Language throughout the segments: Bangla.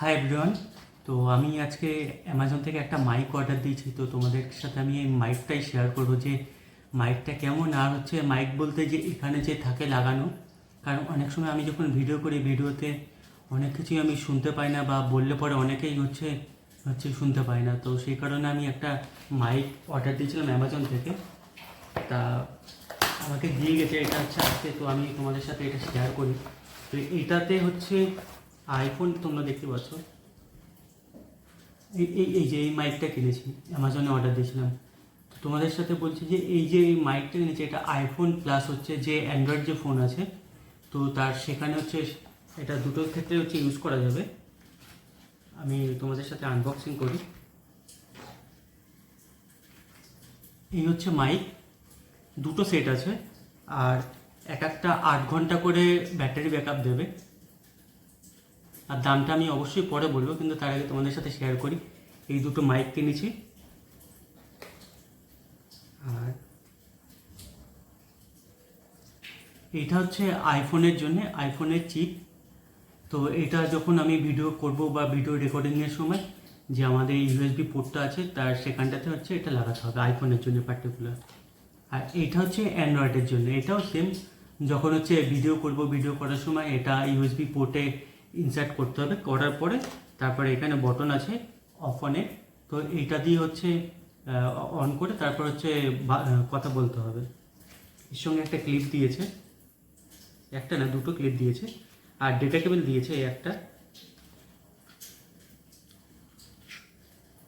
হাই এভরিওয়ান তো আমি আজকে অ্যামাজন থেকে একটা মাইক অর্ডার দিয়েছি। তো তোমাদের সাথে আমি এই মাইকটাই শেয়ার করব যে মাইকটা কেমন আর হচ্ছে মাইক বলতে যে এখানে যে থাকে লাগানো। কারণ অনেক সময় আমি যখন ভিডিও করি ভিডিওতে, অনেক কিছুই আমি শুনতে পাই না বা বললে পরে অনেকেই হচ্ছে হচ্ছে শুনতে পাই না। তো সেই কারণে আমি একটা মাইক অর্ডার দিয়েছিলাম অ্যামাজন থেকে। তা আমাকে দিয়ে গেছে, এটা হচ্ছে আজকে। তো আমি তোমাদের সাথে এটা শেয়ার করি। তো এটাতে হচ্ছে আইফোন তোমরা দেখতে পাচ্ছ। এই এই যে এই মাইকটা কিনেছি অ্যামাজনে অর্ডার দিয়েছিলাম। তো তোমাদের সাথে বলছি যে এই যে এই মাইকটা কিনেছি, এটা আইফোন প্লাস হচ্ছে যে অ্যান্ড্রয়েড যে ফোন আছে, তো তার সেখানে হচ্ছে এটা দুটোর ক্ষেত্রে হচ্ছে ইউজ করা যাবে। আমি তোমাদের সাথে আনবক্সিং করি। এই হচ্ছে মাইক দুটো সেট আছে, আর এক একটা আট ঘণ্টা করে ব্যাটারি ব্যাকআপ দেবে। আর দামটা আমি অবশ্যই পরে বলব, কিন্তু তার আগে তোমাদের সাথে শেয়ার করি। এই দুটো মাইক কিনেছি আর এটা হচ্ছে আইফোনের জন্য আইফোনের চিপ তো এটা যখন আমি ভিডিও করব বা ভিডিও রেকর্ডিংয়ের সময়, যে আমাদের ইউএসবি পোর্টটা আছে, তার সেখানটাতে হচ্ছে এটা লাগাতে হবে আইফোনের জন্য পার্টিকুলার আর এটা হচ্ছে অ্যান্ড্রয়েডের জন্য, এটাও সেম যখন হচ্ছে ভিডিও করব ভিডিও করার সময় এটা ইউএসবি পোর্টে ইনসার্ট করতে হবে। করার পরে তারপরে এখানে বটন আছে অফ তো এইটা দিয়ে হচ্ছে অন করে তারপর হচ্ছে কথা বলতে হবে। এর সঙ্গে একটা ক্লিপ দিয়েছে। একটা না, দুটো ক্লিপ দিয়েছে। আর ডেটা কেবল দিয়েছে একটা।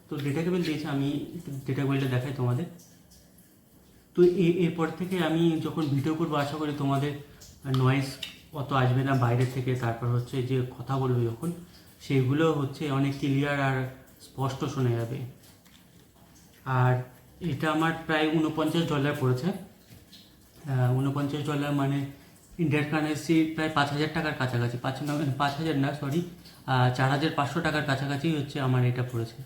তো ডেটা কেবল দিয়েছে, আমি ডেটা কেবলটা দেখাই তোমাদের। তো এরপর থেকে আমি যখন ভিডিও করব, আশা করি তোমাদের নয়েজ অত আসবে না বাইরে থেকে, তারপর হচ্ছে যে কথা বলবে যখন, সেগুলো হচ্ছে অনেক ক্লিয়ার আর স্পষ্ট শোনা যাবে। আর এটা আমার প্রায় উনপঞ্চাশ ডলার পড়েছে। উনপঞ্চাশ ডলার মানে ইন্ডিয়ান কারেন্সি প্রায় পাঁচ হাজার টাকার কাছাকাছি, পাঁচ পাঁচ হাজার না সরি চার হাজার পাঁচশো টাকার কাছাকাছি হচ্ছে আমার এটা পড়েছে।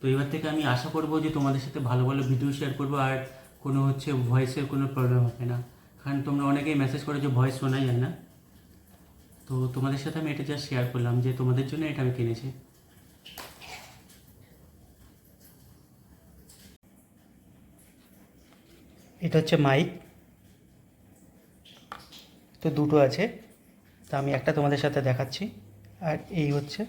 তো এবার থেকে আমি আশা করব যে তোমাদের সাথে ভালো ভালো ভিডিও শেয়ার করব আর কোনো হচ্ছে ভয়েসের কোনো প্রবলেম হবে না। কারণ তোমরা অনেকেই মেসেজ করে যে ভয়েস শোনা যায় না। তো তোমাদের সাথে আমি এটা জাস্ট শেয়ার করলাম যে তোমাদের জন্য এটা আমি কিনেছি। এটা হচ্ছে মাইক তো দুটো আছে। তা আমি একটা তোমাদের সাথে দেখাচ্ছি। আর এই হচ্ছে